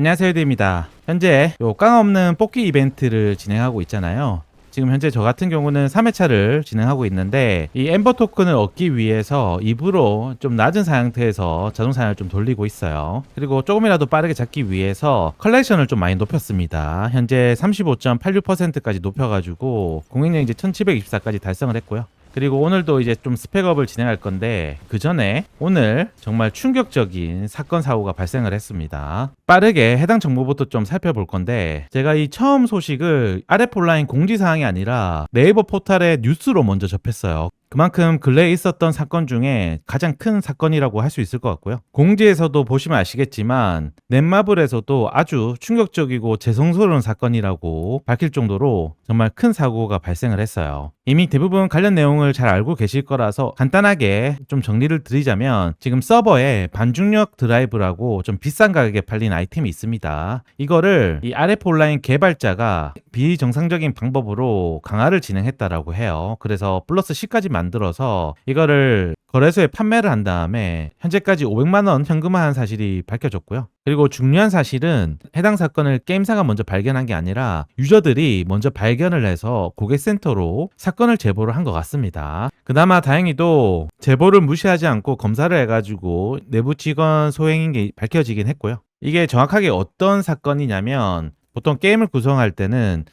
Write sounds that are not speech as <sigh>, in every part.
안녕하세요 데입니다. 현재 요 깡 없는 뽑기 이벤트를 진행하고 있잖아요. 지금 현재 저 같은 경우는 3회차를 진행하고 있는데 이 엠버 토큰을 얻기 위해서 입으로 좀 낮은 상태에서 자동 사냥을 좀 돌리고 있어요. 그리고 조금이라도 빠르게 잡기 위해서 컬렉션을 좀 많이 높였습니다. 현재 35.86%까지 높여가지고 공인력 이제 1724까지 달성을 했고요 그리고 오늘도 이제 좀 스펙업을 진행할 건데 그 전에 오늘 정말 충격적인 사건 사고가 발생을 했습니다. 빠르게 해당 정보부터 좀 살펴볼 건데 제가 이 처음 소식을 RF 온라인 공지 사항이 아니라 네이버 포털의 뉴스로 먼저 접했어요. 그만큼 근래에 있었던 사건 중에 가장 큰 사건이라고 할 수 있을 것 같고요. 공지에서도 보시면 아시겠지만 넷마블에서도 아주 충격적이고 재성스러운 사건이라고 밝힐 정도로 정말 큰 사고가 발생을 했어요. 이미 대부분 관련 내용을 잘 알고 계실 거라서 간단하게 좀 정리를 드리자면 지금 서버에 반중력 드라이브라고 좀 비싼 가격에 팔린 아이템이 있습니다. 이거를 이 RF 온라인 개발자가 비정상적인 방법으로 강화를 진행했다라고 해요. 그래서 플러스 10까지 만 들어서 이거를 거래소에 판매를 한 다음에 현재까지 500만 원 현금화한 사실이 밝혀졌고요. 그리고 중요한 사실은 해당 사건을 게임사가 먼저 발견한 게 아니라 유저들이 먼저 발견을 해서 고객센터로 사건을 제보를 한 것 같습니다. 그나마 다행히도 제보를 무시하지 않고 검사를 해가지고 내부 직원 소행인 게 밝혀지긴 했고요. 이게 정확하게 어떤 사건이냐면 보통 게임을 구성할 때는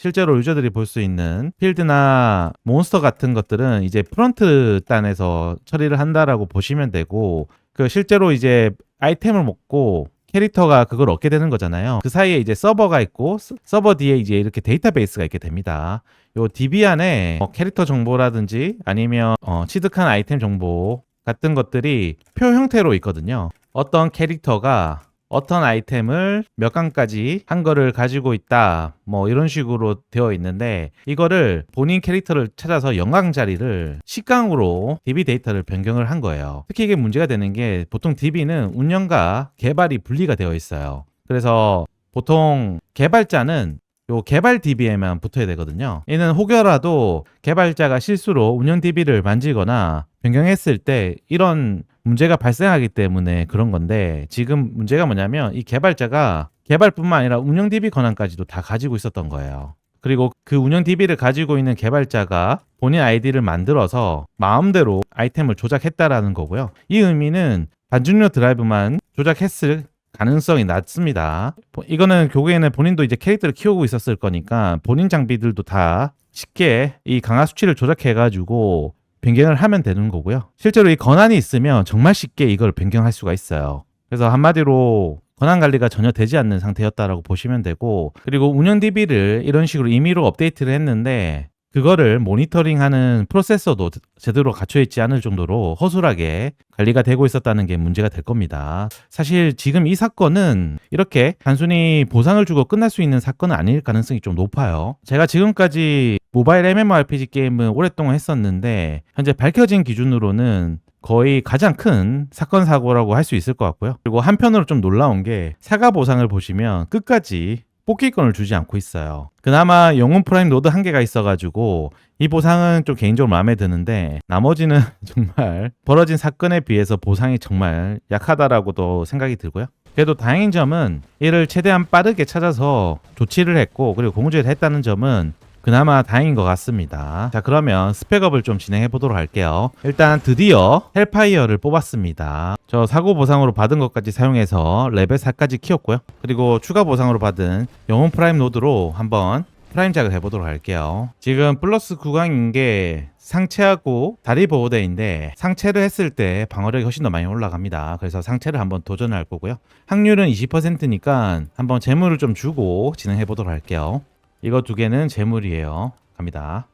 실제로 유저들이 볼 수 있는 필드나 몬스터 같은 것들은 이제 프런트 단에서 처리를 한다라고 보시면 되고 그 실제로 이제 아이템을 먹고 캐릭터가 그걸 얻게 되는 거잖아요. 그 사이에 이제 서버가 있고 서- 서버 뒤에 이제 이렇게 데이터베이스가 있게 됩니다. 요 DB 안에 어, 캐릭터 정보라든지 아니면 어, 취득한 아이템 정보 같은 것들이 표 형태로 있거든요. 어떤 캐릭터가 어떤 아이템을 몇 강까지 한 거를 가지고 있다. 뭐 이런 식으로 되어 있는데 이거를 본인 캐릭터를 찾아서 영강 자리를 10강으로 DB 데이터를 변경을 한 거예요. 특히 이게 문제가 되는 게 보통 DB는 운영과 개발이 분리가 되어 있어요. 그래서 보통 개발자는 요 개발 DB에만 붙어야 되거든요. 이는 혹여라도 개발자가 실수로 운영 DB를 만지거나 변경했을 때 이런 문제가 발생하기 때문에 그런 건데 지금 문제가 뭐냐면 이 개발자가 개발뿐만 아니라 운영 DB 권한까지도 다 가지고 있었던 거예요. 그리고 그 운영 DB를 가지고 있는 개발자가 본인 아이디를 만들어서 마음대로 아이템을 조작했다라는 거고요. 이 의미는 반중력 드라이브만 조작했을 가능성이 낮습니다. 보- 이거는 결국에는 본인도 이제 캐릭터를 키우고 있었을 거니까 본인 장비들도 다 쉽게 이 강화 수치를 조작해가지고 변경을 하면 되는 거고요. 실제로 이 권한이 있으면 정말 쉽게 이걸 변경할 수가 있어요. 그래서 한마디로 권한 관리가 전혀 되지 않는 상태였다라고 보시면 되고 그리고 운영 DB를 이런 식으로 임의로 업데이트를 했는데 그거를 모니터링하는 프로세서도 제대로 갖춰 있지 않을 정도로 허술하게 관리가 되고 있었다는 게 문제가 될 겁니다. 사실 지금 이 사건은 이렇게 단순히 보상을 주고 끝날 수 있는 사건은 아닐 가능성이 좀 높아요. 제가 지금까지 모바일 MMORPG 게임을 오랫동안 했었는데 현재 밝혀진 기준으로는 거의 가장 큰 사건 사고라고 할 수 있을 것 같고요. 그리고 한편으로 좀 놀라운 게 사과 보상을 보시면 끝까지 뽑기권을 주지 않고 있어요. 그나마 영웅 프라임 노드 한 개가 있어가지고 이 보상은 좀 개인적으로 마음에 드는데 나머지는 <laughs> 정말 벌어진 사건에 비해서 보상이 정말 약하다라고도 생각이 들고요. 그래도 다행인 점은 이를 최대한 빠르게 찾아서 조치를 했고 그리고 공지를 했다는 점은 그나마 다행인 것 같습니다. 자 그러면 스펙업을 좀 진행해 보도록 할게요. 일단 드디어 헬파이어를 뽑았습니다. 저 사고 보상으로 받은 것까지 사용해서 레벨 4까지 키웠고요. 그리고 추가 보상으로 받은 영웅 프라임 노드로 한번 프라임 작을 해보도록 할게요. 지금 플러스 9강인 게 상체하고 다리 보호대인데 상체를 했을 때 방어력이 훨씬 더 많이 올라갑니다. 그래서 상체를 한번 도전할 거고요. 확률은 20%니까 한번 재물을 좀 주고 진행해 보도록 할게요. 이거 두 개는 재물이에요. 갑니다.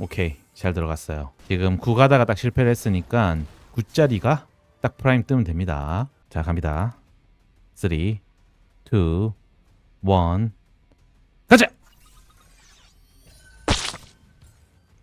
오케이 잘 들어갔어요. 지금 9 가다가 딱 실패를 했으니까 9짜리가 딱 프라임 뜨면 됩니다. 자 갑니다. 3, 2, 1 가자!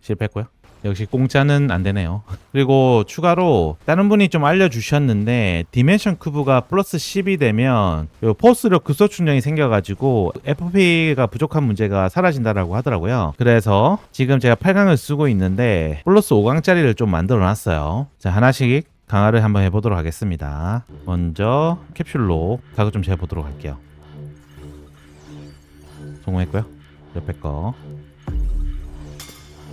실패했고요. 역시 공짜는 안 되네요. <laughs> 그리고 추가로 다른 분이 좀 알려주셨는데 디멘션 큐브가 플러스 10이 되면 요 포스력 급소 충전이 생겨가지고 FP가 부족한 문제가 사라진다라고 하더라고요. 그래서 지금 제가 8강을 쓰고 있는데 플러스 5강짜리를 좀 만들어놨어요. 자 하나씩 강화를 한번 해보도록 하겠습니다. 먼저 캡슐로 가격 좀 재보도록 할게요. 성공했고요. 옆에 거.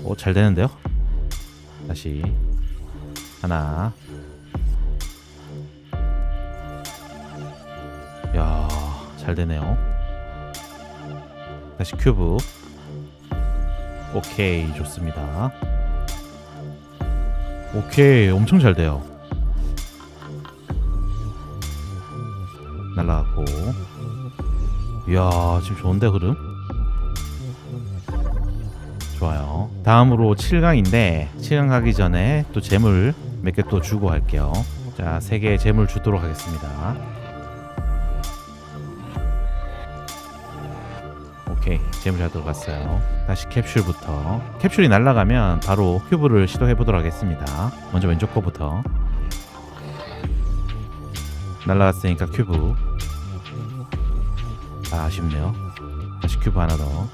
오, 잘 되는데요? 다시. 하나. 야, 잘 되네요. 다시 큐브. 오케이, 좋습니다. 오케이, 엄청 잘 돼요. 날라갔고. 이야, 지금 좋은데, 흐름? 다음으로 7강인데 7강 가기 전에 또 재물 몇 개 또 주고 할게요. 자, 세 개의 재물 주도록 하겠습니다. 오케이, 재물 잘 들어갔어요. 다시 캡슐부터. 캡슐이 날아가면 바로 큐브를 시도해 보도록 하겠습니다. 먼저 왼쪽 거부터. 날아갔으니까 큐브. 아, 아쉽네요. 다시 큐브 하나 더.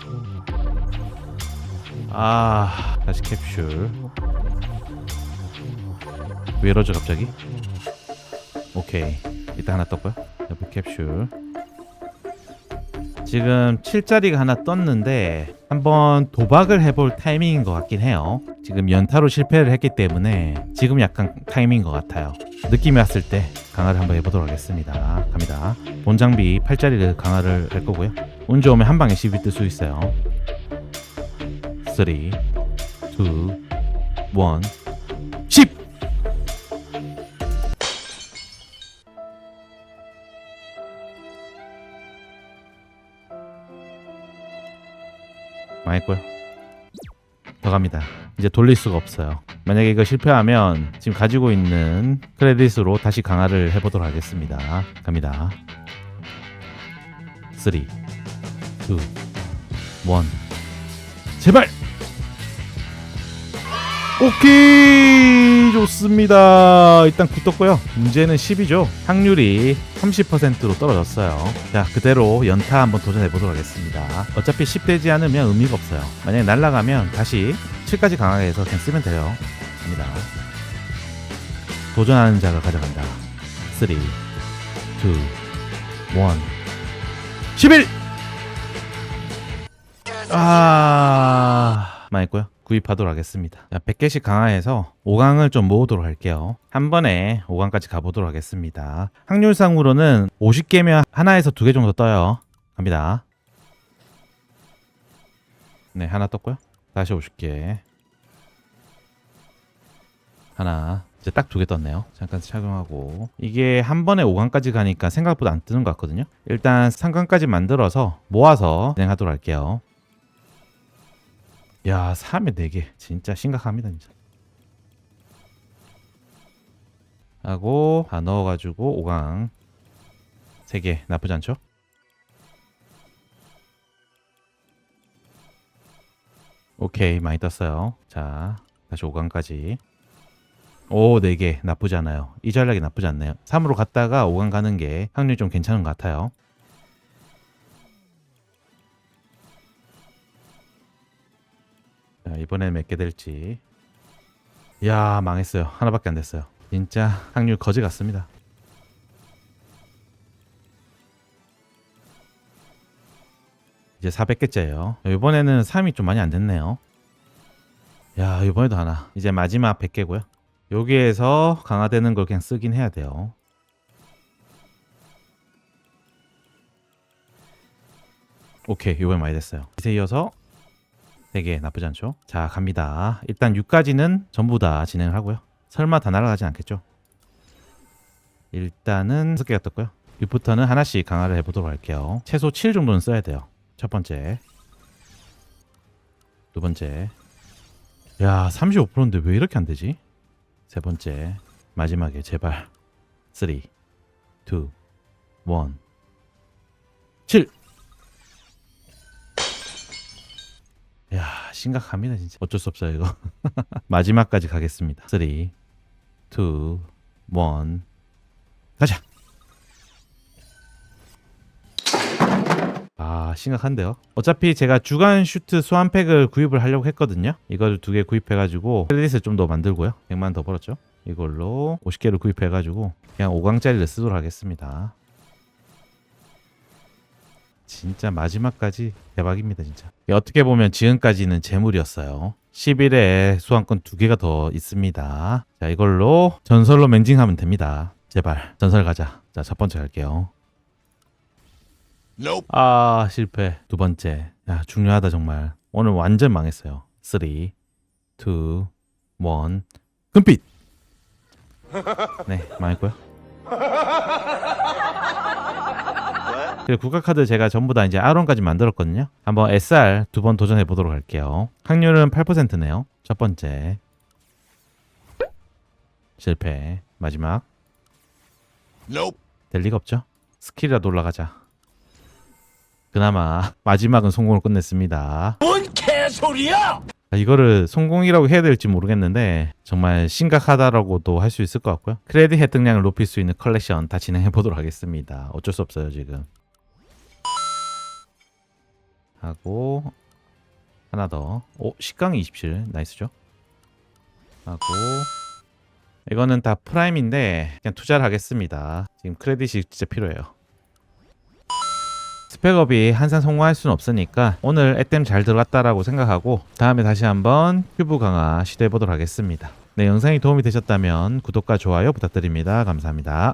아 다시 캡슐. 왜 이러죠 갑자기? 오케이. 이따 하나 떴고요. 옆에 캡슐. 지금 7짜리가 하나 떴는데 한번 도박을 해볼 타이밍인 것 같긴 해요. 지금 연타로 실패를 했기 때문에 지금 약간 타이밍인 것 같아요. 느낌이 왔을 때 강화를 한번 해보도록 하겠습니다. 갑니다. 본 장비 8짜리를 강화를 할 거고요. 운 좋으면 한 방에 10이 뜰 수 있어요 3, 2, 1, 10! 망했고요. 더 갑니다. 이제 돌릴 수가 없어요. 만약에 이거 실패하면 지금 가지고 있는 크레딧으로 다시 강화를 해보도록 하겠습니다. 갑니다. 3, 2, 1, 제발! 오케이 좋습니다. 일단 굳었고요. 문제는 10이죠. 확률이 30%로 떨어졌어요. 자 그대로 연타 한번 도전해 보도록 하겠습니다. 어차피 10 되지 않으면 의미가 없어요. 만약에 날아가면 다시 7까지 강하게 해서 그냥 쓰면 돼요. 갑니다. 도전하는 자가 가져간다. 3 2 1 11 아. 망했고요. 구입하도록 하겠습니다. 자, 100개씩 강화해서 5강을 좀 모으도록 할게요. 한 번에 5강까지 가보도록 하겠습니다. 확률상으로는 50개면 하나에서 두 개 정도 떠요. 갑니다. 네, 하나 떴고요. 다시 50개. 하나. 이제 딱 두 개 떴네요. 잠깐 착용하고. 이게 한 번에 5강까지 가니까 생각보다 안 뜨는 것 같거든요. 일단 3강까지 만들어서 모아서 진행하도록 할게요. 야, 3에 4개. 진짜 심각합니다, 진짜. 하고 다 넣어가지고 5강. 3개. 나쁘지 않죠? 오케이 많이 떴어요. 자 다시 5강까지. 오 4개. 나쁘지 않아요. 이 전략이 나쁘지 않네요. 3으로 갔다가 5강 가는 게 확률이 좀 괜찮은 것 같아요 몇개 될지. 야, 망했어요. 하나밖에 안 됐어요. 진짜 확률 거지 같습니다. 이제 400개째예요. 이번에는 3이 좀 많이 안 됐네요. 야, 이번에도 하나. 이제 마지막 100개고요. 여기에서 강화되는 걸 그냥 쓰긴 해야 돼요. 오케이, 이번에 많이 됐어요. 이제 이어서 되게 나쁘지 않죠? 자, 갑니다. 일단 6까지는 전부 다 진행을 하고요. 설마 다 날아가진 않겠죠? 일단은 6개가 떴고요. 6부터는 하나씩 강화를 해보도록 할게요. 최소 7 정도는 써야 돼요. 첫 번째. 두 번째. 야, 35%인데 왜 이렇게 안 되지? 세 번째. 마지막에 제발. 3, 2, 1, 7! 야 심각합니다 진짜. 어쩔 수 없어요 이거. <laughs> 마지막까지 가겠습니다. 3 2 1 가자! 아 심각한데요? 어차피 제가 주간 슈트 소환팩을 구입을 하려고 했거든요. 이걸 두 개 구입해가지고 크레딧을 좀 더 만들고요. 100만 더 벌었죠? 이걸로 50개를 구입해가지고 그냥 5강짜리를 쓰도록 하겠습니다 진짜 마지막까지 대박입니다 진짜. 어떻게 보면 지금까지는 재물이었어요. 10일에 소환권 두 개가 더 있습니다. 자 이걸로 전설로 맹징하면 됩니다. 제발 전설 가자. 자 첫 번째 갈게요. Nope. 아 실패. 두 번째. 야 중요하다 정말. 오늘 완전 망했어요. 3 2 1 금빛! <laughs> 네 망했고요 <laughs> 그리고 국가카드 제가 전부 다 이제 아론까지 만들었거든요 한번 SR 두 번 도전해 보도록 할게요 확률은 8%네요 첫 번째 실패 마지막 Nope. 될 리가 없죠 스킬이라도 올라가자 그나마 <laughs> 마지막은 성공을 끝냈습니다 뭔 개소리야! 아, 이거를 성공이라고 해야 될지 모르겠는데 정말 심각하다라고도 할 수 있을 것 같고요. 크레딧 혜택량을 높일 수 있는 컬렉션 다 진행해 보도록 하겠습니다. 어쩔 수 없어요 지금. 하고 하나 더. 오 식강 27 나이스죠. 하고 이거는 다 프라임인데 그냥 투자를 하겠습니다. 지금 크레딧이 진짜 필요해요. 스펙업이 항상 성공할 수는 없으니까 오늘 애템 잘 들어갔다라고 생각하고 다음에 다시 한번 큐브 강화 시도해 보도록 하겠습니다. 네, 영상이 도움이 되셨다면 구독과 좋아요 부탁드립니다. 감사합니다.